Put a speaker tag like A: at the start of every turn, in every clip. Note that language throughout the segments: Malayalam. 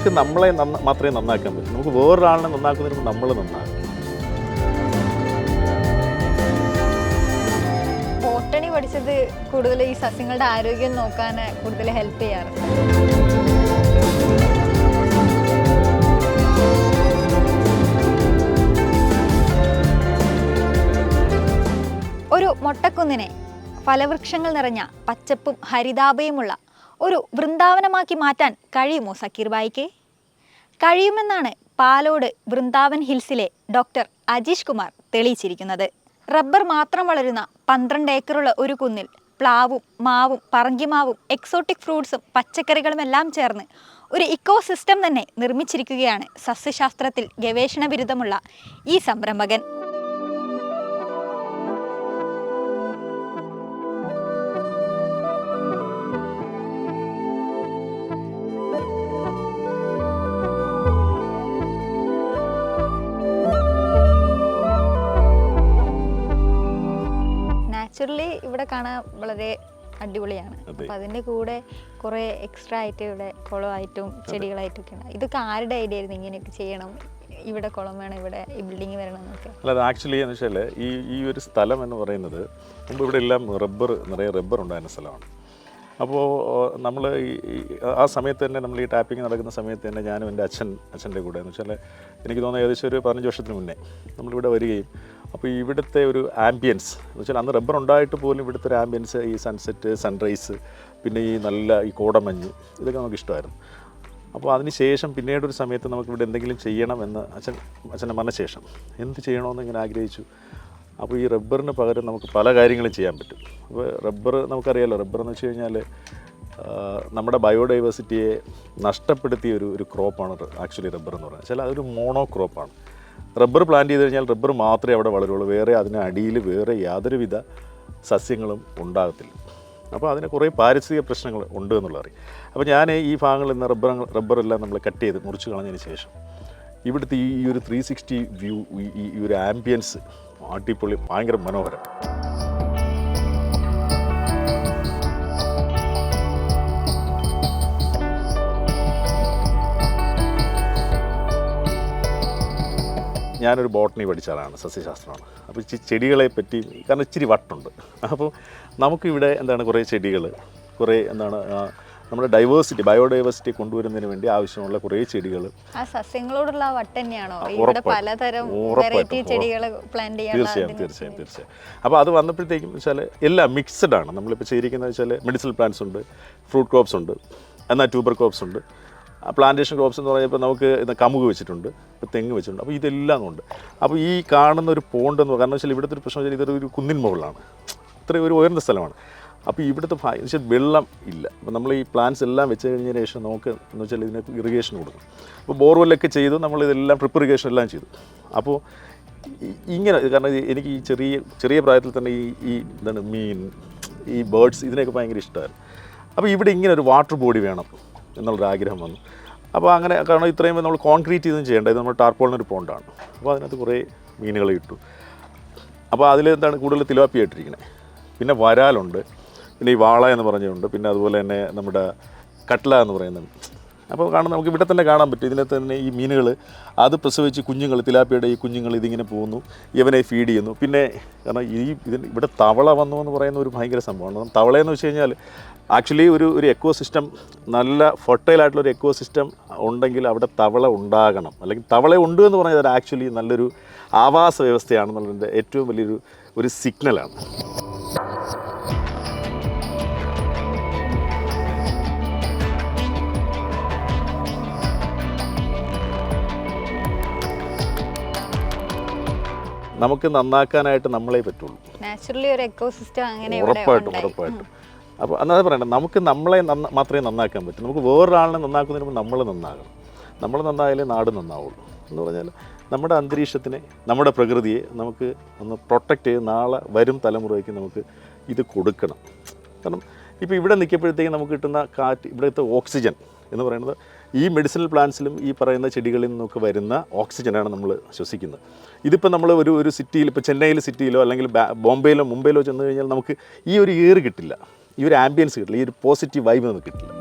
A: നമുക്ക് നമ്മളെ മാത്രമേ നന്നാക്കാൻ പറ്റൂ. നമുക്ക് വേറൊരാളിനെ നന്നാക്കുന്നതിന് നമ്മൾ നന്നാക്കും
B: ബോട്ടണി പഠിച്ചത് കൂടുതൽ ഈ സസ്യങ്ങളുടെ ആരോഗ്യം നോക്കാൻ കൂടുതൽ ഹെൽപ്പ് ചെയ്യാറുണ്ട് ഒരു മൊട്ടക്കുന്നിനെ ഫലവൃക്ഷങ്ങൾ നിറഞ്ഞ പച്ചപ്പും ഹരിതാഭയുമുള്ള ഒരു വൃന്ദാവനമാക്കി മാറ്റാൻ കഴിയുമോ സക്കീർ ബായിക്ക്? കഴിയുമെന്നാണ് പാലോട് വൃന്ദാവൻ ഹിൽസിലെ ഡോക്ടർ അജീഷ് കുമാർ തെളിയിച്ചിരിക്കുന്നത്. റബ്ബർ മാത്രം വളരുന്ന പന്ത്രണ്ട് ഏക്കറുള്ള ഒരു കുന്നിൽ പ്ലാവും മാവും പറങ്കിമാവും എക്സോട്ടിക് ഫ്രൂട്ട്സും പച്ചക്കറികളും എല്ലാം ചേർന്ന് ഒരു ഇക്കോസിസ്റ്റം തന്നെ നിർമ്മിച്ചിരിക്കുകയാണ് സസ്യശാസ്ത്രത്തിൽ ഗവേഷണ ബിരുദമുള്ള ഈ സംരംഭകൻ. കാണാൻ വളരെ അടിപൊളിയാണ്. അപ്പൊ അതിന്റെ കൂടെ കുറെ എക്സ്ട്രാ ആയിട്ട് ഇവിടെ കുളമായിട്ടും ചെടികളായിട്ടും ഒക്കെ ഉണ്ട് ഇതൊക്കെ ആരുടെ ഐഡിയ ആയിരുന്നു ഇങ്ങനെയൊക്കെ ചെയ്യണം? ഇവിടെ കുളം വേണം ഇവിടെ ഈ ബിൽഡിംഗ് വരണം എന്നൊക്കെ.
A: അല്ല അത് ആക്ച്വലി എന്ന് വെച്ചാൽ ഈ ഈ ഒരു സ്ഥലം എന്ന് പറയുന്നത് മുമ്പ് ഇവിടെ എല്ലാം റബ്ബർ നിറയെ റബ്ബർ ഉണ്ടായിരുന്ന സ്ഥലമാണ്. അപ്പോൾ നമ്മൾ ആ സമയത്ത് തന്നെ നമ്മൾ ഈ ടാപ്പിംഗ് നടക്കുന്ന സമയത്ത് തന്നെ ഞാനും എന്റെ അച്ഛൻ അച്ഛന്റെ കൂടെ എന്ന് വെച്ചാൽ എനിക്ക് തോന്നുന്നത് ഏകദേശം ഒരു പതിനഞ്ച് വർഷത്തിന് മുന്നേ നമ്മളിവിടെ വരികയും അപ്പോൾ ഇവിടുത്തെ ഒരു ആംബിയൻസ് എന്ന് വെച്ചാൽ അന്ന് റബ്ബർ ഉണ്ടായിട്ട് പോലും ഇവിടുത്തെ ഒരു ആംബിയൻസ് ഈ സൺസെറ്റ് സൺറൈസ് പിന്നെ ഈ നല്ല ഈ കോടമഞ്ഞ് ഇതൊക്കെ നമുക്ക് ഇഷ്ടമായിരുന്നു. അപ്പോൾ അതിനുശേഷം പിന്നീട് ഒരു സമയത്ത് നമുക്ക് ഇവിടെ എന്തെങ്കിലും ചെയ്യണമെന്ന് അച്ഛൻ അച്ഛന്റെ മരണശേഷം എന്ത് ചെയ്യണമെന്ന് ഇങ്ങനെ ആഗ്രഹിച്ചു? അപ്പോൾ ഈ റബ്ബറിന് പകരം നമുക്ക് പല കാര്യങ്ങളും ചെയ്യാൻ പറ്റും. അപ്പോൾ റബ്ബർ നമുക്കറിയാലോ റബ്ബർ എന്ന് വെച്ച് കഴിഞ്ഞാൽ നമ്മുടെ ബയോഡൈവേഴ്സിറ്റിയെ നഷ്ടപ്പെടുത്തിയ ഒരു ഒരു ക്രോപ്പാണ് ആക്ച്വലി റബ്ബർ എന്ന് പറയുന്നത്. ചില അതൊരു മോണോ ക്രോപ്പാണ്. റബ്ബർ പ്ലാന്റ് ചെയ്ത് കഴിഞ്ഞാൽ റബ്ബർ മാത്രമേ അവിടെ വളരുള്ളൂ. വേറെ അതിന് അടിയിൽ വേറെ യാതൊരുവിധ സസ്യങ്ങളും ഉണ്ടാകത്തില്ല. അപ്പോൾ അതിന് കുറേ പാരിസ്ഥിതിക പ്രശ്നങ്ങൾ ഉണ്ട് എന്നുള്ള അറിയാം. അപ്പോൾ ഞാൻ ഈ ഭാഗങ്ങളിൽ നിന്ന് റബ്ബർ റബ്ബറെല്ലാം നമ്മൾ കട്ട് ചെയ്ത് മുറിച്ച് കളഞ്ഞതിന് ശേഷം ഇവിടുത്തെ ഈ ഒരു ത്രീ സിക്സ്റ്റി വ്യൂ ഈ ഒരു ആംബിയൻസ് അടിപൊളി ഭയങ്കര മനോഹരം. ഞാനൊരു ബോട്ടണി പഠിച്ചാലാണ് സസ്യശാസ്ത്രമാണ്. അപ്പോൾ ഈ ചെടികളെ പറ്റി കാരണം ഇച്ചിരി വട്ടുണ്ട്. അപ്പോൾ നമുക്കിവിടെ എന്താണ് കുറേ ചെടികൾ കുറേ എന്താണ് നമ്മുടെ ഡൈവേഴ്സിറ്റി ബയോഡൈവേഴ്സിറ്റി കൊണ്ടുവരുന്നതിന് വേണ്ടി ആവശ്യമുള്ള കുറേ ചെടികൾ
B: ആ സസ്യങ്ങളോടുള്ള വട്ട് തന്നെയാണോ? ഇവിടെ പലതരം. വെറൈറ്റി ചെടികൾ പ്ലാന്റ്
A: തീർച്ചയായും
B: ചെയ്യാനുള്ള
A: തീർച്ചയായും തീർച്ചയായും അപ്പോൾ അത് വന്നപ്പോഴത്തേക്കും വെച്ചാൽ എല്ലാം മിക്സഡ് ആണ്. നമ്മളിപ്പോൾ ചെയ്തിരിക്കുന്നത് വെച്ചാൽ മെഡിസിനൽ പ്ലാന്റ്സ് ഉണ്ട് ഫ്രൂട്ട് ക്രോപ്സ് ഉണ്ട് എന്നാൽ ട്യൂബർ ക്രോപ്സ് ഉണ്ട്. പ്ലാന്റേഷൻ ക്രോപ്സ് എന്ന് പറഞ്ഞപ്പോൾ നമുക്ക് കമുക് വെച്ചിട്ടുണ്ട് ഇപ്പോൾ തെങ്ങ് വെച്ചിട്ടുണ്ട്. അപ്പോൾ ഇതെല്ലാം ഉണ്ട്. അപ്പോൾ ഈ കാണുന്ന ഒരു പോണ്ട് എന്ന് കാരണം വെച്ചാൽ ഇവിടുത്തെ ഒരു പ്രശ്നം വെച്ചാൽ ഇതൊരു കുന്നിൻ മുകളിലാണ്. ഇത്രയും ഒരു ഉയർന്ന സ്ഥലമാണ്. അപ്പോൾ ഇവിടുത്തെ ഭയ- വെള്ളം ഇല്ല. അപ്പോൾ നമ്മൾ ഈ പ്ലാന്റ്സ് എല്ലാം വെച്ച് കഴിഞ്ഞതിന് ശേഷം നമുക്ക് എന്ന് വെച്ചാൽ ഇതിന് ഇറിഗേഷൻ കൊടുക്കും. അപ്പോൾ ബോർവെല്ലൊക്കെ ചെയ്തു നമ്മൾ ഇതെല്ലാം ട്രിപ്പ് ഇറിഗേഷൻ എല്ലാം ചെയ്തു. അപ്പോൾ ഇങ്ങനെ കാരണം എനിക്ക് ഈ ചെറിയ ചെറിയ പ്രായത്തിൽ തന്നെ ഈ ഈ എന്താണ് മീൻ ഈ ബേർഡ്സ് ഇതിനെയൊക്കെ ഭയങ്കര ഇഷ്ടമായിരുന്നു അപ്പോൾ ഇവിടെ ഇങ്ങനെ ഒരു വാട്ടർ ബോഡി വേണം എന്നുള്ളൊരു ആഗ്രഹം വന്നു. അപ്പോൾ അങ്ങനെ കാരണം ഇത്രയും നമ്മൾ കോൺക്രീറ്റ് ഇതൊന്നും ചെയ്യേണ്ട ഇത് നമ്മൾ ടാർപോളിനൊരു പോണ്ടാണ് അപ്പോൾ അതിനകത്ത് കുറേ മീനുകൾ ഇട്ടു. അപ്പോൾ അതിൽ എന്താണ് കൂടുതൽ തിലാപ്പി പിന്നെ വരാലുണ്ട്. പിന്നെ ഈ വാള എന്ന് പറഞ്ഞുണ്ട് പിന്നെ അതുപോലെ തന്നെ നമ്മുടെ കട്ട്ല എന്ന് പറയുന്നുണ്ട് അപ്പോൾ കാണാൻ നമുക്ക് ഇവിടെ തന്നെ കാണാൻ പറ്റും. ഇതിനകത്ത് തന്നെ ഈ മീനുകൾ അത് പ്രസവിച്ച് കുഞ്ഞുങ്ങൾ തിലാപ്പിയുടെ ഈ കുഞ്ഞുങ്ങൾ ഇതിങ്ങനെ പോകുന്നു. ഇവനെ ഫീഡ് ചെയ്യുന്നു. പിന്നെ കാരണം ഈ ഇതിന് ഇവിടെ തവള വന്നു എന്ന് പറയുന്ന ഒരു ഭയങ്കര സംഭവമാണ്. തവളയെന്ന് വെച്ച് കഴിഞ്ഞാൽ ആക്ച്വലി ഒരു ഒരു എക്കോ സിസ്റ്റം നല്ല ഫെർട്ടൈൽ ആയിട്ടുള്ള ഒരു എക്കോ സിസ്റ്റം ഉണ്ടെങ്കിൽ അവിടെ തവള ഉണ്ടാകണം. അല്ലെങ്കിൽ തവള ഉണ്ട് എന്ന് പറഞ്ഞാൽ ആക്ച്വലി നല്ലൊരു ആവാസ വ്യവസ്ഥയാണെന്നുള്ളതിന്റെ ഏറ്റവും വലിയൊരു ഒരു സിഗ്നലാണ് നമുക്ക് നന്നാക്കാനായിട്ട് നമ്മളെ പറ്റുള്ളൂ.
B: നാച്ചുറലി ഒരു അങ്ങനെ
A: ഉറപ്പായിട്ടും ഉറപ്പായിട്ടും. അപ്പോൾ അന്നത് പറയണ്ട നമുക്ക് നമ്മളെ നന്ന മാത്രമേ നന്നാക്കാൻ പറ്റൂ. നമുക്ക് വേറൊരാളിനെ നന്നാക്കുന്നതിന് മുമ്പ് നമ്മൾ നന്നാകണം. നമ്മൾ നന്നായാലേ നാട് നന്നാവുള്ളൂ എന്ന് പറഞ്ഞാൽ നമ്മുടെ അന്തരീക്ഷത്തിനെ നമ്മുടെ പ്രകൃതിയെ നമുക്ക് ഒന്ന് പ്രൊട്ടക്റ്റ് ചെയ്ത് നാളെ വരും തലമുറയ്ക്ക് നമുക്ക് ഇത് കൊടുക്കണം. കാരണം ഇപ്പോൾ ഇവിടെ നിൽക്കുമ്പോഴത്തേക്ക് നമുക്ക് കിട്ടുന്ന കാറ്റ് ഇവിടുത്തെ ഓക്സിജൻ എന്ന് പറയുന്നത് ഈ മെഡിസിനൽ പ്ലാന്റ്സിലും ഈ പറയുന്ന ചെടികളിൽ നിന്നൊക്കെ വരുന്ന ഓക്സിജനാണ് നമ്മൾ ശ്വസിക്കുന്നത്. ഇതിപ്പോൾ നമ്മൾ ഒരു ഒരു സിറ്റിയിൽ ഇപ്പോൾ ചെന്നൈയിലെ സിറ്റിയിലോ അല്ലെങ്കിൽ ബോംബെയിലോ മുംബൈയിലോ ചെന്ന് കഴിഞ്ഞാൽ നമുക്ക് ഈ ഒരു ഇയർ കിട്ടില്ല. ഈ ഒരു ആംബിയൻസ് കിട്ടില്ല. ഈ ഒരു പോസിറ്റീവ് വൈബ് നമുക്ക് കിട്ടില്ല.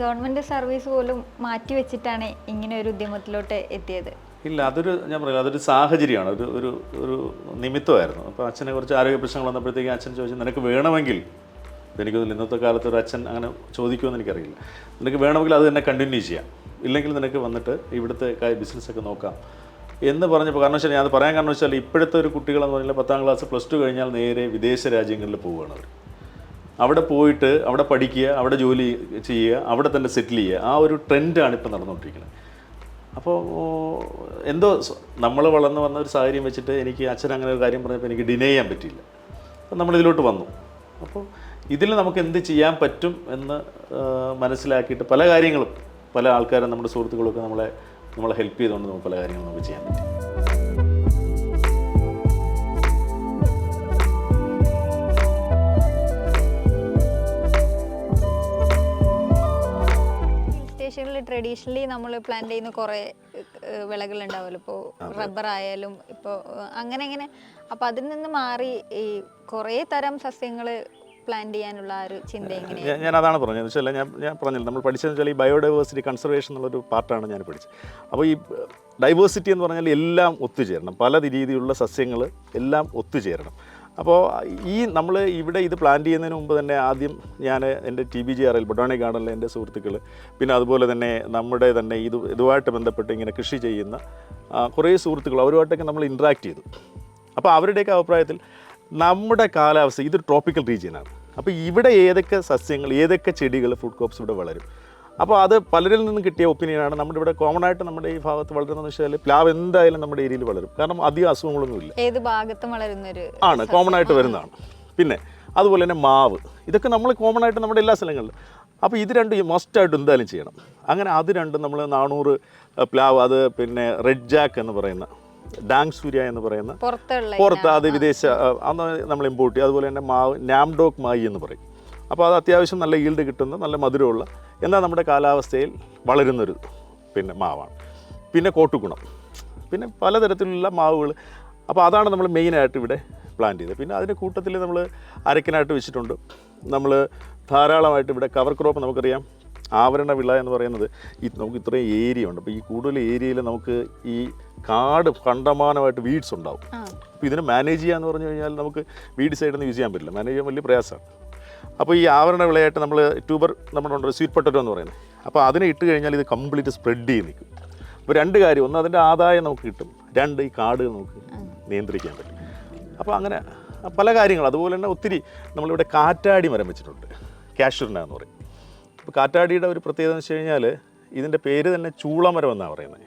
B: ഗവൺമെന്റ് സർവീസ് പോലും മാറ്റിവെച്ചിട്ടാണ് ഇങ്ങനെ ഒരു ഉദ്യമത്തിലോട്ട് എത്തിയത്.
A: ഇല്ല അതൊരു ഞാൻ പറയാം അതൊരു സാഹചര്യമാണ്. ഒരു ഒരു ഒരു നിമിത്തമായിരുന്നു. അപ്പോൾ അച്ഛനെ കുറച്ച് ആരോഗ്യ പ്രശ്നങ്ങൾ വന്നപ്പോഴത്തേക്ക് അച്ഛൻ ചോദിച്ചു നിനക്ക് വേണമെങ്കിൽ എനിക്ക് ഇന്നത്തെ കാലത്ത് ഒരു അച്ഛൻ അങ്ങനെ ചോദിക്കുമെന്ന് എനിക്കറിയില്ല. നിനക്ക് വേണമെങ്കിൽ അത് തന്നെ കണ്ടിന്യൂ ചെയ്യാം. ഇല്ലെങ്കിൽ നിനക്ക് വന്നിട്ട് ഇവിടുത്തെ ബിസിനസ്സൊക്കെ നോക്കാം. എന്ന് പറഞ്ഞപ്പോൾ കാരണം വെച്ചാൽ ഞാൻ അത് പറയാൻ കാരണം വെച്ചാൽ ഇപ്പോഴത്തെ ഒരു കുട്ടികളെന്ന് പറഞ്ഞാൽ പത്താം ക്ലാസ് പ്ലസ് ടു കഴിഞ്ഞാൽ നേരെ വിദേശ രാജ്യങ്ങളിൽ പോവുകയാണ് അവർ അവിടെ പോയിട്ട് അവിടെ പഠിക്കുക അവിടെ ജോലി ചെയ്യുക അവിടെ തന്നെ സെറ്റിൽ ചെയ്യുക. ആ ഒരു ട്രെൻഡാണ് ഇപ്പോൾ നടന്നുകൊണ്ടിരിക്കുന്നത്. അപ്പോൾ എന്തോ നമ്മൾ വളർന്നു വന്ന ഒരു സാഹചര്യം വെച്ചിട്ട് എനിക്ക് അച്ഛൻ അങ്ങനെ ഒരു കാര്യം പറഞ്ഞപ്പോൾ എനിക്ക് ഡിനേ ചെയ്യാൻ പറ്റിയില്ല. അപ്പം നമ്മളിതിലോട്ട് വന്നു. അപ്പോൾ ഇതിൽ നമുക്ക് എന്ത് ചെയ്യാൻ പറ്റും എന്ന് മനസ്സിലാക്കിയിട്ട് പല കാര്യങ്ങളും പല ആൾക്കാരും നമ്മുടെ സുഹൃത്തുക്കളൊക്കെ നമ്മളെ നമ്മളെ ഹെൽപ്പ് ചെയ്തുകൊണ്ട് നമുക്ക് പല കാര്യങ്ങളും നമുക്ക് ചെയ്യാൻ പറ്റും.
B: സ്റ്റേഷനിൽ ട്രഡീഷണലി നമ്മൾ പ്ലാൻ ചെയ്യുന്ന കുറേ വിളകൾ ഉണ്ടാവുമല്ലോ ഇപ്പോൾ റബ്ബർ ആയാലും ഇപ്പോൾ അങ്ങനെ അങ്ങനെ അപ്പൊ അതിൽ നിന്ന് മാറി ഈ കുറേ തരം സസ്യങ്ങൾ പ്ലാൻ ചെയ്യാനുള്ള ഒരു ചിന്ത എങ്ങനെയാണ്
A: ഞാൻ അതാണ് പറഞ്ഞത്. വെച്ചാൽ ഞാൻ ഞാൻ പറഞ്ഞില്ല നമ്മൾ പഠിച്ചതെന്ന് വെച്ചാൽ ഈ ബയോഡൈവേഴ്സിറ്റി കൺസർവേഷൻ എന്നുള്ളൊരു പാർട്ടാണ് ഞാൻ പഠിച്ചത്. അപ്പോൾ ഈ ഡൈവേഴ്സിറ്റി എന്ന് പറഞ്ഞാൽ എല്ലാം ഒത്തുചേരണം. പല രീതിയിലുള്ള സസ്യങ്ങൾ എല്ലാം ഒത്തുചേരണം. അപ്പോൾ ഈ നമ്മൾ ഇവിടെ ഇത് പ്ലാൻ ചെയ്യുന്നതിന് മുമ്പ് തന്നെ ആദ്യം ഞാൻ എന്റെ ടി ബി ജി ആറിൽ ബൊട്ടാണി ഗാർഡനിലെ എന്റെ സുഹൃത്തുക്കൾ പിന്നെ അതുപോലെ തന്നെ നമ്മുടെ തന്നെ ഇത് ഇതുമായിട്ട് ബന്ധപ്പെട്ട് ഇങ്ങനെ കൃഷി ചെയ്യുന്ന കുറേ സുഹൃത്തുക്കൾ അവരുമായിട്ടൊക്കെ നമ്മൾ ഇൻട്രാക്ട് ചെയ്തു. അപ്പോൾ അവരുടെയൊക്കെ അഭിപ്രായത്തിൽ നമ്മുടെ കാലാവസ്ഥ ഇത് ട്രോപ്പിക്കൽ റീജിയനാണ് അപ്പോൾ ഇവിടെ ഏതൊക്കെ സസ്യങ്ങൾ ഏതൊക്കെ ചെടികൾ ഫുഡ് ക്രോപ്സ് ഇവിടെ വളരും? അപ്പോൾ അത് പലരിൽ നിന്നും കിട്ടിയ ഒപ്പീനിയനാണ് നമ്മുടെ ഇവിടെ കോമൺ ആയിട്ട് നമ്മുടെ ഈ ഭാഗത്ത് വളരുന്നതെന്ന് വെച്ചാൽ പ്ലാവ് എന്തായാലും നമ്മുടെ ഏരിയയിൽ വളരും. കാരണം അധികം അസുഖങ്ങളൊന്നുമില്ല
B: ഏത് ഭാഗത്തും വളരുന്നൊരു
A: ആണ് കോമൺ ആയിട്ട് വരുന്നതാണ്. പിന്നെ അതുപോലെ തന്നെ മാവ്. ഇതൊക്കെ നമ്മൾ കോമൺ ആയിട്ട് നമ്മുടെ എല്ലാ സ്ഥലങ്ങളിലും. അപ്പോൾ ഇത് രണ്ടും മസ്റ്റായിട്ട് എന്തായാലും ചെയ്യണം. അങ്ങനെ അത് രണ്ടും നമ്മൾ നാനൂറ് പ്ലാവ് അത് പിന്നെ റെഡ് ജാക്ക് എന്ന് പറയുന്ന ഡാങ് സൂര്യ എന്ന് പറയുന്ന പുറത്ത് അത് വിദേശ അന്ന് നമ്മൾ ഇമ്പോർട്ട് ചെയ്യും. അതുപോലെ തന്നെ മാവ് നാംഡോക് മായി എന്ന് പറയും. അപ്പോൾ അത് അത്യാവശ്യം നല്ല ഈൽഡ് കിട്ടുന്ന നല്ല മധുരമുള്ള എന്നാൽ നമ്മുടെ കാലാവസ്ഥയിൽ വളരുന്നൊരു പിന്നെ മാവാണ്. പിന്നെ കോട്ടുകുണം. പിന്നെ പലതരത്തിലുള്ള മാവുകൾ. അപ്പോൾ അതാണ് നമ്മൾ മെയിനായിട്ട് ഇവിടെ പ്ലാൻ ചെയ്തത്. പിന്നെ അതിന്റെ കൂട്ടത്തിൽ നമ്മൾ അരക്കിനായിട്ട് വെച്ചിട്ടുണ്ട്. നമ്മൾ ധാരാളമായിട്ട് ഇവിടെ കവർ ക്രോപ്പ് നമുക്കറിയാം. ആവരണ വിള എന്ന് പറയുന്നത് ഈ നമുക്ക് ഇത്രയും ഏരിയ ഉണ്ട്. അപ്പോൾ ഈ കൂടുതൽ ഏരിയയിൽ നമുക്ക് ഈ കാട് കണ്ടമാനമായിട്ട് വീഡ്സ് ഉണ്ടാവും. അപ്പോൾ ഇതിനെ മാനേജ് ചെയ്യാന്ന് എന്ന് പറഞ്ഞു കഴിഞ്ഞാൽ നമുക്ക് വീഡ് സൈഡിൽ നിന്ന് യൂസ് ചെയ്യാൻ പറ്റില്ല. മാനേജ് ചെയ്യാൻ വലിയ പ്രയാസമാണ്. അപ്പോൾ ഈ ആവരണ വിളയായിട്ട് നമ്മൾ ട്യൂബർ നമ്മുടെ സ്വീറ്റ് പൊട്ടറ്റോ എന്ന് പറയുന്നത്. അപ്പോൾ അതിനെ ഇട്ട് കഴിഞ്ഞാൽ ഇത് കംപ്ലീറ്റ് സ്പ്രെഡ് ചെയ്ത് നിൽക്കും. അപ്പോൾ രണ്ട് കാര്യം ഒന്ന് അതിന്റെ ആദായം നമുക്ക് കിട്ടും രണ്ട് ഈ കാട് നമുക്ക് നിയന്ത്രിക്കാൻ പറ്റും. അപ്പോൾ അങ്ങനെ പല കാര്യങ്ങൾ അതുപോലെ തന്നെ ഒത്തിരി നമ്മളിവിടെ കാറ്റാടി മരം വെച്ചിട്ടുണ്ട് കാഷ്യൂർന എന്ന് പറയും. അപ്പോൾ കാറ്റാടിയുടെ ഒരു പ്രത്യേകത എന്ന് വെച്ച് കഴിഞ്ഞാൽ ഇതിന്റെ പേര് തന്നെ ചൂളമരം എന്നാണ് പറയുന്നത്.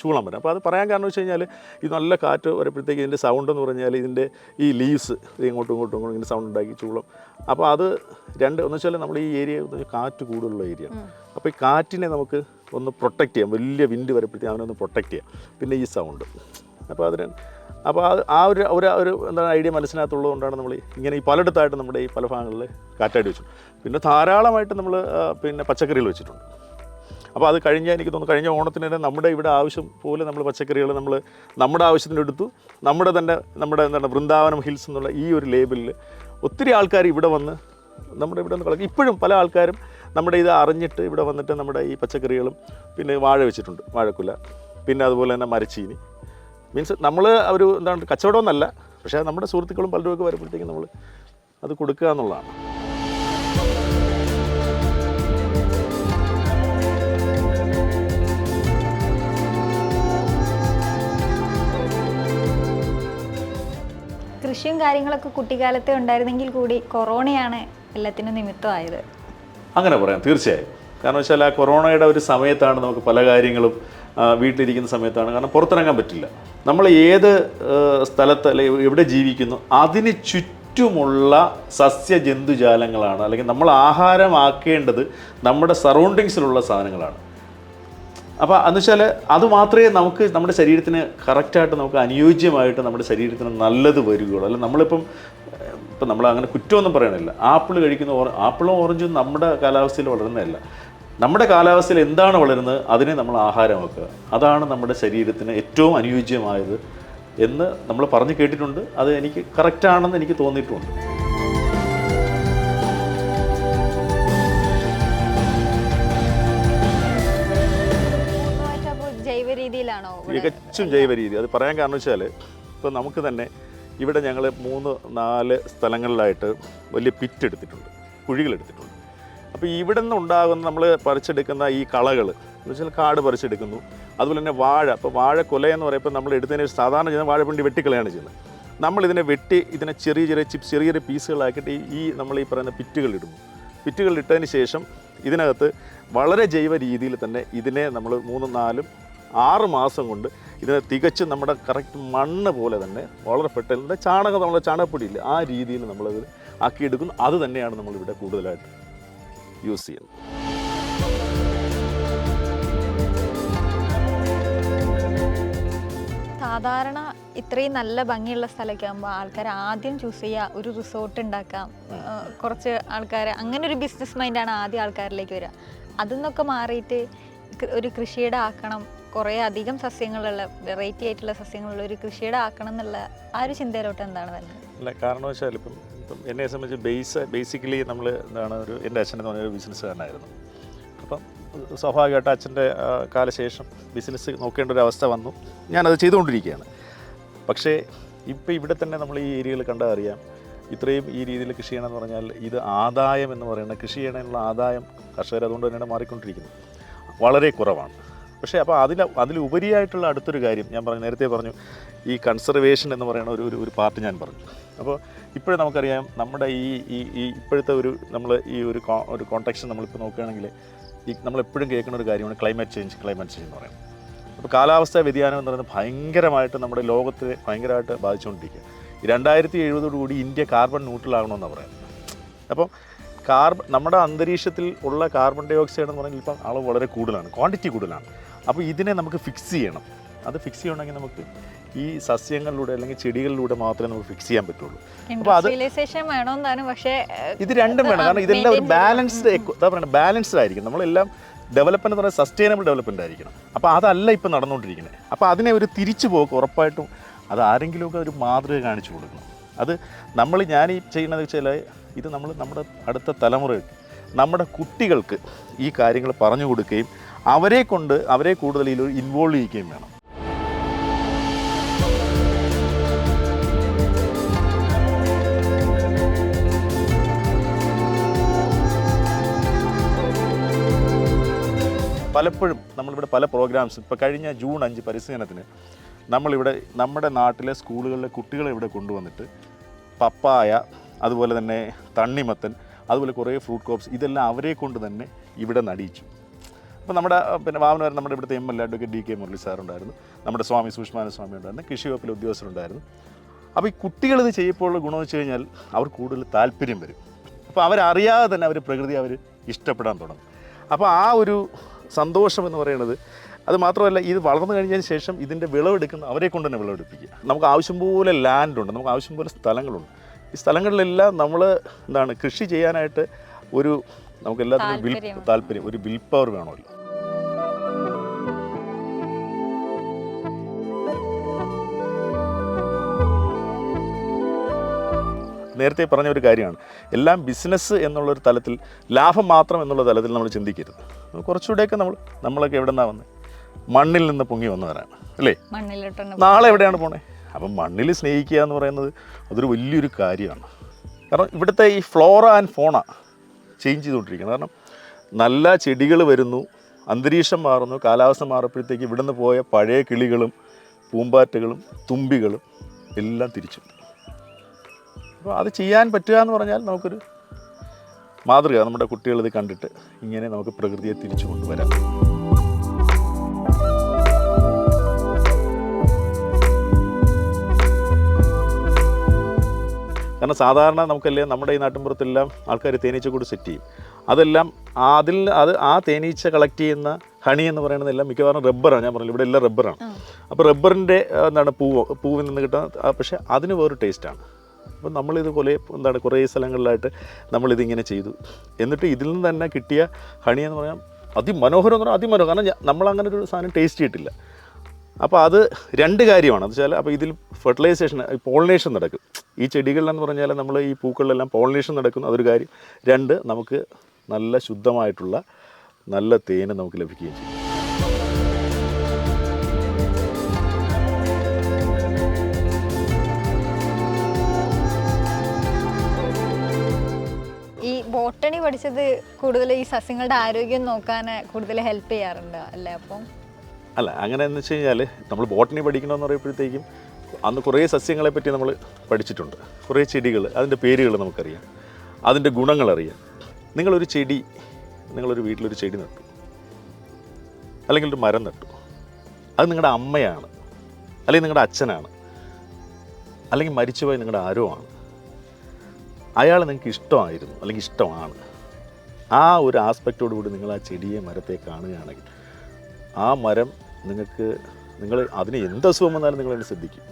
A: ചൂളമരം. അപ്പോൾ അത് പറയാൻ കാരണം വെച്ച് കഴിഞ്ഞാൽ ഇത് നല്ല കാറ്റ് വരുമ്പോഴത്തേക്ക് ഇതിന്റെ സൗണ്ട് എന്ന് പറഞ്ഞാൽ ഇതിന്റെ ഈ ലീവ്സ് ഇങ്ങോട്ടും ഇങ്ങോട്ടും ഇങ്ങോട്ടും ഇങ്ങനെ സൗണ്ട് ഉണ്ടാക്കി ചൂളം. അപ്പോൾ അത് രണ്ട് എന്ന് വെച്ചാൽ നമ്മൾ ഈ ഏരിയ കാറ്റ് കൂടുതലുള്ള ഏരിയ അപ്പോൾ ഈ കാറ്റിനെ നമുക്ക് ഒന്ന് പ്രൊട്ടക്റ്റ് ചെയ്യാം. വലിയ വിൻഡ് വരുമ്പോഴത്തേക്ക് അവനെ ഒന്ന് പ്രൊട്ടക്റ്റ് ചെയ്യാം. പിന്നെ ഈ സൗണ്ട് അപ്പോൾ അതിന് അപ്പോൾ അത് ആ ഒരു ഒരു ഒരു എന്താണ് ഐഡിയ മനസ്സിനകത്തുള്ളത് കൊണ്ടാണ് നമ്മൾ ഇങ്ങനെ ഈ പലയിടത്തായിട്ട് നമ്മുടെ ഈ പല ഭാഗങ്ങളിൽ കാറ്റാടി വെച്ചു പിന്നെ ധാരാളമായിട്ട് നമ്മൾ പിന്നെ പച്ചക്കറികൾ വെച്ചിട്ടുണ്ട്. അപ്പോൾ അത് കഴിഞ്ഞ എനിക്ക് തോന്നുന്നു കഴിഞ്ഞ ഓണത്തിന് തന്നെ നമ്മുടെ ഇവിടെ ആവശ്യം പോലെ നമ്മൾ പച്ചക്കറികൾ നമ്മൾ നമ്മുടെ ആവശ്യത്തിന് എടുത്തു. നമ്മുടെ തന്നെ നമ്മുടെ എന്താണ് വൃന്ദാവനം ഹിൽസ് എന്നുള്ള ഈ ഒരു ലേബലിൽ ഒത്തിരി ആൾക്കാർ ഇവിടെ വന്ന് നമ്മുടെ ഇവിടെ നിന്ന് കളക്ട് ഇപ്പോഴും പല ആൾക്കാരും നമ്മുടെ ഇത് അറിഞ്ഞിട്ട് ഇവിടെ വന്നിട്ട് നമ്മുടെ ഈ പച്ചക്കറികളും പിന്നെ വാഴ വെച്ചിട്ടുണ്ട് വാഴക്കുല പിന്നെ അതുപോലെ തന്നെ മരച്ചീനി. മീൻസ് നമ്മൾ ഒരു എന്താണ് കച്ചവടമൊന്നല്ല പക്ഷേ നമ്മുടെ സുഹൃത്തുക്കളും പലരും ഒക്കെ വരുമ്പോഴത്തേക്കും നമ്മൾ അത് കൊടുക്കുക എന്നുള്ളതാണ്.
B: കൃഷിയും കാര്യങ്ങളൊക്കെ കുട്ടിക്കാലത്തെ ഉണ്ടായിരുന്നെങ്കിൽ കൂടി കൊറോണയാണ് എല്ലാത്തിനും നിമിത്തമായത്.
A: അങ്ങനെ പറയാം തീർച്ചയായും. കാരണം വെച്ചാൽ ആ കൊറോണയുടെ ഒരു സമയത്താണ് നമുക്ക് പല കാര്യങ്ങളും വീട്ടിലിരിക്കുന്ന സമയത്താണ്. കാരണം പുറത്തിറങ്ങാൻ പറ്റില്ല. നമ്മൾ ഏത് സ്ഥലത്ത് അല്ലെങ്കിൽ എവിടെ ജീവിക്കുന്നു അതിന് ചുറ്റുമുള്ള സസ്യ ജന്തുജാലങ്ങളാണ് അല്ലെങ്കിൽ നമ്മൾ ആഹാരമാക്കേണ്ടത് നമ്മുടെ സറൗണ്ടിങ്സിലുള്ള സാധനങ്ങളാണ്. അപ്പോൾ എന്ന് വെച്ചാൽ അത് മാത്രമേ നമുക്ക് നമ്മുടെ ശരീരത്തിന് കറക്റ്റായിട്ട് നമുക്ക് അനുയോജ്യമായിട്ട് നമ്മുടെ ശരീരത്തിന് നല്ലത് വരികയുള്ളൂ. അല്ല നമ്മളിപ്പം ഇപ്പം നമ്മൾ അങ്ങനെ കുറ്റമൊന്നും പറയണില്ല. ആപ്പിൾ കഴിക്കുന്ന ഓറ ആപ്പിളും ഓറഞ്ചും നമ്മുടെ കാലാവസ്ഥയിൽ വളരുന്നതല്ല. നമ്മുടെ കാലാവസ്ഥയിൽ എന്താണ് വളരുന്നത്? അതിനെ നമ്മൾ ആഹാരമാക്കുക അതാണ് നമ്മുടെ ശരീരത്തിന് ഏറ്റവും അനുയോജ്യമായത് എന്ന് നമ്മൾ പറഞ്ഞു കേട്ടിട്ടുണ്ട്. അത് എനിക്ക് കറക്റ്റാണെന്ന് എനിക്ക് തോന്നിയിട്ടുമുണ്ട് തികച്ചും ജൈവ രീതി അത് പറയാൻ കാരണം വെച്ചാൽ ഇപ്പോൾ നമുക്ക് തന്നെ ഇവിടെ ഞങ്ങൾ മൂന്ന് നാല് സ്ഥലങ്ങളിലായിട്ട് വലിയ പിറ്റ് എടുത്തിട്ടുണ്ട്. കുഴികളെടുത്തിട്ടുണ്ട്. അപ്പോൾ ഇവിടെ നിന്ന് ഉണ്ടാകുന്ന നമ്മൾ പറിച്ചെടുക്കുന്ന ഈ കളകൾ എന്ന് വെച്ചാൽ കാട് പറിച്ചെടുക്കുന്നു. അതുപോലെ തന്നെ വാഴ. അപ്പോൾ വാഴ കൊല എന്ന് പറയുമ്പോൾ നമ്മൾ എടുത്തതിന് സാധാരണ ചെയ്യുന്ന വാഴപ്പിണ്ടി വെട്ടിക്കളയാണ് ചെയ്യുന്നത്. നമ്മൾ ഇതിനെ വെട്ടി ഇതിനെ ചെറിയ ചെറിയ ചിപ്പ് ചെറിയ ചെറിയ പീസുകളാക്കിയിട്ട് ഈ- നമ്മൾ ഈ പറയുന്ന പിറ്റുകൾ ഇട്ടതിന് ശേഷം ഇതിനകത്ത് വളരെ ജൈവ രീതിയിൽ തന്നെ ഇതിനെ നമ്മൾ മൂന്നും നാലും ആറ് മാസം കൊണ്ട് ഇതിനെ തികച്ചും നമ്മുടെ കറക്റ്റ് മണ്ണ് പോലെ തന്നെ വളരെ പെട്ടെന്ന് ചാണകം നമ്മുടെ ചാണകപ്പൊടിയില്ല ആ രീതിയിൽ നമ്മളത് ആക്കിയെടുക്കുന്നു. അത് തന്നെയാണ് നമ്മളിവിടെ കൂടുതലായിട്ട് യൂസ് ചെയ്യുന്നത്.
B: സാധാരണ ഇത്രയും നല്ല ഭംഗിയുള്ള സ്ഥലമൊക്കെ ആകുമ്പോൾ ആൾക്കാർ ആദ്യം ചൂസ് ചെയ്യുക ഒരു റിസോർട്ട് ഉണ്ടാക്കാം. കുറച്ച് ആൾക്കാർ അങ്ങനെ ഒരു ബിസിനസ് മൈൻഡാണ് ആദ്യം ആൾക്കാരിലേക്ക് വരിക അതിൽ നിന്നൊക്കെ മാറിയിട്ട് ഒരു കൃഷിയുടെ ആക്കണം കുറേ അധികം സസ്യങ്ങളുള്ള വെറൈറ്റി ആയിട്ടുള്ള സസ്യങ്ങളുള്ള ഒരു കൃഷിയുടെ ആക്കണം എന്നുള്ള ആ ഒരു ചിന്തയിലോട്ട് എന്താണ് വരുന്നത്?
A: അല്ല കാരണം വെച്ചാൽ ഇപ്പം ഇപ്പം എന്നെ സംബന്ധിച്ച് ബേസ് ബേസിക്കലി നമ്മൾ എന്താണ് ഒരു എന്റെ അച്ഛൻ എന്ന് പറഞ്ഞൊരു ബിസിനസ്സുകാരനായിരുന്നു അപ്പം സ്വാഭാവികമായിട്ട് അച്ഛന്റെ കാലശേഷം ബിസിനസ് നോക്കേണ്ട ഒരു അവസ്ഥ വന്നു. ഞാനത് ചെയ്തുകൊണ്ടിരിക്കുകയാണ്. പക്ഷേ ഇപ്പോൾ ഇവിടെ തന്നെ നമ്മൾ ഈ ഏരിയയിൽ കണ്ടാൽ അറിയാം ഇത്രയും ഈ രീതിയിൽ കൃഷി ചെയ്യണമെന്ന് പറഞ്ഞാൽ ഇത് ആദായം എന്ന് പറയുന്നത് കൃഷി ചെയ്യണമെന്നുള്ള ആദായം കർഷകർ അതുകൊണ്ട് തന്നെയാണ് മാറിക്കൊണ്ടിരിക്കുന്നത്. വളരെ കുറവാണ്. പക്ഷേ അപ്പോൾ അതിൽ അതിലുപരിയായിട്ടുള്ള അടുത്തൊരു കാര്യം ഞാൻ പറഞ്ഞു നേരത്തെ പറഞ്ഞു ഈ കൺസർവേഷൻ എന്ന് പറയുന്ന ഒരു ഒരു- പാർട്ട് ഞാൻ പറഞ്ഞു. അപ്പോൾ ഇപ്പോഴും നമുക്കറിയാം നമ്മുടെ ഈ ഈ ഈ ഇപ്പോഴത്തെ ഒരു നമ്മൾ ഈ ഒരു ഒരു കോൺടാക്ഷൻ നമ്മളിപ്പോൾ നോക്കുകയാണെങ്കിൽ ഈ നമ്മളെപ്പോഴും കേൾക്കുന്ന ഒരു കാര്യമാണ് ക്ലൈമറ്റ് ചേഞ്ച് ക്ലൈമറ്റ് ചേഞ്ച് എന്ന് പറയുന്നത്. അപ്പോൾ കാലാവസ്ഥാ വ്യതിയാനം എന്ന് പറയുന്നത് ഭയങ്കരമായിട്ട് നമ്മുടെ ലോകത്തെ ഭയങ്കരമായിട്ട് ബാധിച്ചുകൊണ്ടിരിക്കുക. രണ്ടായിരത്തി എഴുപതോടുകൂടി ഇന്ത്യ കാർബൺ ന്യൂട്രലാകണമെന്ന് പറയാം അപ്പോൾ കാർബൺ നമ്മുടെ അന്തരീക്ഷത്തിൽ ഉള്ള കാർബൺ ഡൈ ഓക്സൈഡ് എന്ന് പറഞ്ഞാൽ ഇപ്പം അളവ് വളരെ കൂടുതലാണ് ക്വാണ്ടിറ്റി കൂടുതലാണ്. അപ്പോൾ ഇതിനെ നമുക്ക് ഫിക്സ് ചെയ്യണം. അത് ഫിക്സ് ചെയ്യണമെങ്കിൽ നമുക്ക് ഈ സസ്യങ്ങളിലൂടെ അല്ലെങ്കിൽ ചെടികളിലൂടെ മാത്രമേ നമുക്ക് ഫിക്സ് ചെയ്യാൻ പറ്റുള്ളൂ. അപ്പോൾ അത്
B: പക്ഷേ
A: ഇത് രണ്ടും വേണം. കാരണം ഇതെല്ലാം ഒരു ബാലൻസ്ഡ് എന്താ പറയുക ബാലൻസ്ഡ് ആയിരിക്കും നമ്മളെല്ലാം ഡെവലപ്മെന്റ് എന്ന് പറയുന്നത് സസ്റ്റൈനബിൾ ഡെവലപ്മെന്റ് ആയിരിക്കണം. അപ്പോൾ അതല്ല ഇപ്പം നടന്നുകൊണ്ടിരിക്കുന്നത്. അപ്പോൾ അതിനെ ഒരു തിരിച്ചു പോക്ക് ഉറപ്പായിട്ടും അത് ആരെങ്കിലുമൊക്കെ ഒരു മാതൃക കാണിച്ചു കൊടുക്കണം. അത് നമ്മൾ ഞാൻ ഈ ചെയ്യുന്നത് വെച്ചാൽ ഇത് നമ്മൾ നമ്മുടെ അടുത്ത തലമുറയ്ക്ക് നമ്മുടെ കുട്ടികൾക്ക് ഈ കാര്യങ്ങൾ പറഞ്ഞു കൊടുക്കുകയും അവരെ കൊണ്ട് അവരെ കൂടുതൽ ഇൻവോൾവ് ചെയ്യിക്കുകയും വേണം. പലപ്പോഴും നമ്മളിവിടെ പല പ്രോഗ്രാംസ് ഇപ്പോൾ കഴിഞ്ഞ ജൂൺ അഞ്ച് പരിസ്ഥിതി ദിനത്തിന് നമ്മളിവിടെ നമ്മുടെ നാട്ടിലെ സ്കൂളുകളിലെ കുട്ടികളെ ഇവിടെ കൊണ്ടുവന്നിട്ട് പപ്പായ അതുപോലെ തന്നെ തണ്ണിമത്തൻ അതുപോലെ കുറേ ഫ്രൂട്ട് കോപ്സ് ഇതെല്ലാം അവരെ കൊണ്ട് തന്നെ ഇവിടെ നടിയിച്ചു. അപ്പോൾ നമ്മുടെ പിന്നെ പിന്നെ വാമനവരൻ നമ്മുടെ ഇവിടുത്തെ M L advocate D K Murali സാറുണ്ടായിരുന്നു നമ്മുടെ സ്വാമി സുഷ്മാന സ്വാമി ഉണ്ടായിരുന്നു. കൃഷി വകുപ്പിലെ ഉദ്യോഗസ്ഥരുണ്ടായിരുന്നു. അപ്പോൾ ഈ കുട്ടികൾ ഇത് ചെയ്യുമ്പോഴുള്ള ഗുണം വെച്ച് കഴിഞ്ഞാൽ അവർ കൂടുതൽ താല്പര്യം വരും. അപ്പോൾ അവരറിയാതെ തന്നെ അവർ പ്രകൃതി അവർ ഇഷ്ടപ്പെടാൻ തുടങ്ങും. അപ്പോൾ ആ ഒരു സന്തോഷം എന്ന് പറയുന്നത് അത് മാത്രമല്ല ഇത് വളർന്നു കഴിഞ്ഞതിന് ശേഷം ഇതിന്റെ വിളവെടുക്കുന്ന അവരെ കൊണ്ട് തന്നെ വിളവെടുപ്പിക്കുക. നമുക്ക് ആവശ്യം പോലെ ലാൻഡുണ്ട് നമുക്ക് ആവശ്യം പോലെ സ്ഥലങ്ങളുണ്ട്. ഈ സ്ഥലങ്ങളിലെല്ലാം നമ്മൾ എന്താണ് കൃഷി ചെയ്യാനായിട്ട് ഒരു നമുക്ക് എല്ലാത്തിനും വിൽ
B: താല്പര്യം.
A: ഒരു വിൽ പവർ വേണമല്ലോ. നേരത്തെ പറഞ്ഞ ഒരു കാര്യമാണ്. എല്ലാം ബിസിനസ് എന്നുള്ളൊരു തലത്തിൽ ലാഭം മാത്രം എന്നുള്ള തലത്തിൽ നമ്മൾ ചിന്തിക്കരുത്. കുറച്ചുകൂടെയൊക്കെ നമ്മൾ നമ്മളൊക്കെ എവിടെ നിന്നാണ് വന്നത് മണ്ണിൽ നിന്ന് പൊങ്ങി വന്നവരാണ്. അല്ലേ? നാളെ എവിടെയാണ് പോണേ? അപ്പം മണ്ണിൽ സ്നേഹിക്കുക എന്ന് പറയുന്നത് അതൊരു വലിയൊരു കാര്യമാണ്. കാരണം ഇവിടുത്തെ ഈ ഫ്ലോറ ആൻഡ് ഫോണ ചേഞ്ച് ചെയ്തുകൊണ്ടിരിക്കുന്നത് കാരണം നല്ല ചെടികൾ വരുന്നു അന്തരീക്ഷം മാറുന്നു കാലാവസ്ഥ മാറപ്പോഴത്തേക്ക് ഇവിടുന്ന് പോയ പഴയ കിളികളും പൂമ്പാറ്റകളും തുമ്പികളും എല്ലാം തിരിച്ചു. അപ്പോൾ അത് ചെയ്യാൻ പറ്റുക എന്ന് പറഞ്ഞാൽ നമുക്കൊരു മാതൃക നമ്മുടെ കുട്ടികൾ ഇത് കണ്ടിട്ട് ഇങ്ങനെ നമുക്ക് പ്രകൃതിയെ തിരിച്ചു കൊണ്ടുവരാം. കാരണം സാധാരണ നമുക്കല്ലേ നമ്മുടെ ഈ നാട്ടിൻപുറത്തെല്ലാം ആൾക്കാർ തേനീച്ച കൂട് സെറ്റ് ചെയ്യും. അതെല്ലാം അതിൽ അത് ആ തേനീച്ച കളക്ട് ചെയ്യുന്ന ഹണി എന്ന് പറയുന്നതെല്ലാം മിക്കവാറും റബ്ബറാണ് ഞാൻ പറഞ്ഞു ഇവിടെ എല്ലാം റബ്ബറാണ് അപ്പോൾ റബ്ബറിന്റെ എന്താണ് പൂവ് പൂവിൽ നിന്ന് കിട്ടുന്ന പക്ഷേ അതിന് വേറൊരു ടേസ്റ്റാണ് അപ്പോൾ നമ്മളിതുപോലെ എന്താണ് കുറേ സ്ഥലങ്ങളിലായിട്ട് നമ്മളിതിങ്ങനെ ചെയ്തു. എന്നിട്ട് ഇതിൽ നിന്ന് തന്നെ കിട്ടിയ ഹണി എന്ന് പറഞ്ഞാൽ അതിമനോഹരം എന്ന് പറഞ്ഞാൽ അതിമനോഹരം. കാരണം നമ്മൾ നമ്മളങ്ങനെ ഒരു സാധനം ടേസ്റ്റ് ചെയ്തിട്ടില്ല. അപ്പോൾ അത് രണ്ട് കാര്യമാണ്. എന്ന് വെച്ചാൽ അപ്പോൾ ഇതിൽ ഫെർട്ടിലൈസേഷൻ പോളിനേഷൻ നടക്കും. ഈ ചെടികളിലെന്ന് പറഞ്ഞാൽ നമ്മൾ ഈ പൂക്കളിലെല്ലാം പോളിനേഷൻ നടക്കുന്നു അതൊരു കാര്യം. രണ്ട് നമുക്ക് നല്ല ശുദ്ധമായിട്ടുള്ള നല്ല തേന് നമുക്ക് ലഭിക്കുകയും ചെയ്യും.
B: ബോട്ടണി പഠിച്ചത് കൂടുതൽ ഈ സസ്യങ്ങളുടെ ആരോഗ്യം നോക്കാൻ കൂടുതൽ ഹെൽപ്പ് ചെയ്യാറുണ്ട്? അല്ലേ അപ്പം?
A: അല്ല അങ്ങനെ എന്ന് വെച്ച് കഴിഞ്ഞാൽ നമ്മൾ ബോട്ടണി പഠിക്കണമെന്ന് പറയുമ്പോഴത്തേക്കും അന്ന് കുറേ സസ്യങ്ങളെ പറ്റി നമ്മൾ പഠിച്ചിട്ടുണ്ട്. കുറേ ചെടികൾ അതിന്റെ പേരുകൾ നമുക്കറിയാം. അതിന്റെ ഗുണങ്ങളറിയാം. നിങ്ങളൊരു ചെടി നിങ്ങളൊരു വീട്ടിലൊരു ചെടി നട്ടു. അല്ലെങ്കിൽ ഒരു മരം നട്ടു. അത് നിങ്ങളുടെ അമ്മയാണ്. അല്ലെങ്കിൽ നിങ്ങളുടെ അച്ഛനാണ്. അല്ലെങ്കിൽ മരിച്ചുപോയ നിങ്ങളുടെ ആരോ ആണ്. അയാൾ നിങ്ങൾക്ക് ഇഷ്ടമായിരുന്നു അല്ലെങ്കിൽ ഇഷ്ടമാണ്. ആ ഒരു ആസ്പെക്റ്റോടുകൂടി നിങ്ങൾ ആ ചെടിയെ മരത്തെ കാണുകയാണെങ്കിൽ ആ മരം നിങ്ങൾക്ക് നിങ്ങൾ അതിന് എന്ത് അസുഖം വന്നാലും നിങ്ങൾ അതിനെ ശ്രദ്ധിക്കും.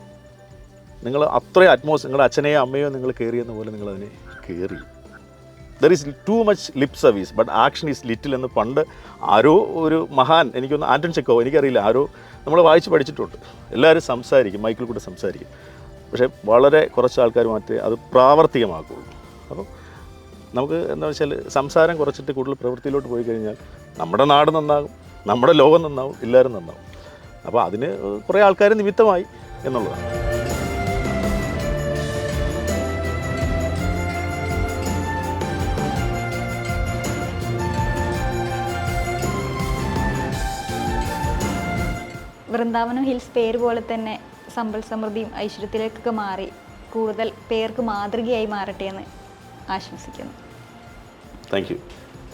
A: നിങ്ങൾ അത്രയും അറ്റ്മോസ് നിങ്ങളുടെ അച്ഛനെയോ അമ്മയോ നിങ്ങൾ കയറിയെന്ന പോലെ നിങ്ങൾ അതിനെ കയറി there is too much lip service but action is little എന്ന് പണ്ട് ആരോ ഒരു മഹാൻ എനിക്കൊന്ന് ആന്റൺ ചെക്കോ എനിക്കറിയില്ല ആരോ നമ്മൾ വായിച്ച് പഠിച്ചിട്ടുണ്ട്. എല്ലാവരും സംസാരിക്കും മൈക്കിൽ കൂടെ സംസാരിക്കും. പക്ഷേ വളരെ കുറച്ച് ആൾക്കാർ മാറ്റി അത് പ്രാവർത്തികമാക്കുള്ളൂ. അപ്പോൾ നമുക്ക് എന്താ വെച്ചാൽ സംസാരം കുറച്ചിട്ട് കൂടുതൽ പ്രവൃത്തിയിലോട്ട് പോയി കഴിഞ്ഞാൽ നമ്മുടെ നാട് നന്നാകും. നമ്മുടെ ലോകം നന്നാവും എല്ലാവരും നന്നാവും. അപ്പോൾ അതിന് കുറേ ആൾക്കാർ നിമിത്തമായി എന്നുള്ളതാണ്.
B: വൃന്ദാവനം ഹിൽസ് പേര് പോലെ തന്നെ സമ്പൽ സമൃദ്ധിയും ഐശ്വര്യത്തിലേക്കൊക്കെ മാറി കൂടുതൽ പേർക്ക് മാതൃകയായി മാറട്ടെ എന്ന് ആശംസിക്കുന്നു.
A: Thank you